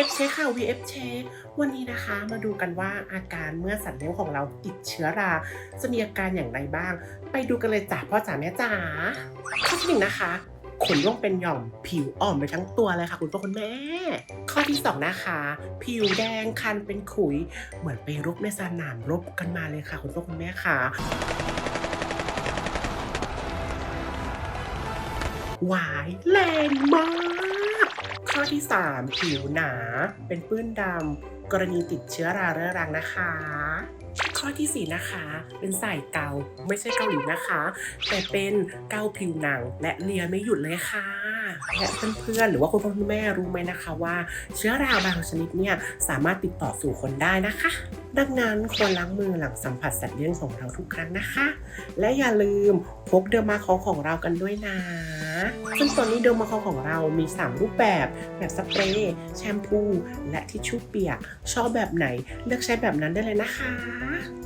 VF check ค่ะ VF check วันนี้นะคะมาดูกันว่าอาการเมื่อสัตว์เลี้ยงของเราติดเชื้อรา จะมีอาการอย่างไรบ้าง ไปดูกันเลยจ้ะพ่อจ๋าแม่จ๋าข้อที่หนึ่งนะคะขนร่วงเป็นหย่อมผิวอ่อนไปทั้งตัวเลยค่ะ คุณพ่อคุณแม่ ข้อที่สองนะคะ ผิวแดงคันเป็นขุย เหมือนไปรบในสนามรบกันมาเลยค่ะ คุณพ่อคุณแม่ค่ะหวายแรงมาก ข้อที่ 3 ผิวหนา เป็นปื้นดำ กรณีติดเชื้อราเรื้อรังนะคะ ข้อทีสี่ 4 นะคะ เป็นสายเกา ไม่ใช่เกาหลีนะคะ แต่เป็นเกาผิวหนัง และเลียไม่หยุดเลยค่ะและเพื่อนๆหรือว่าคุณพ่อคุณแม่รู้ไหมนะคะว่า เชื้อราบางชนิดเนี่ยสามารถติดต่อสู่คนได้นะคะ ดังนั้นควรล้างมือหลังสัมผัสสัตว์เลี้ยงของเราทุกครั้งนะคะ และอย่าลืมพกเดอร์มาคอลของเรากันด้วยนะ ซึ่งตอนนี้เดอร์มาคอของเรามี 3 รูปแบบ แบบสเปรย์แชมพู และทิชชู่เปียก ชอบแบบไหนเลือกใช้แบบนั้นได้เลยนะคะ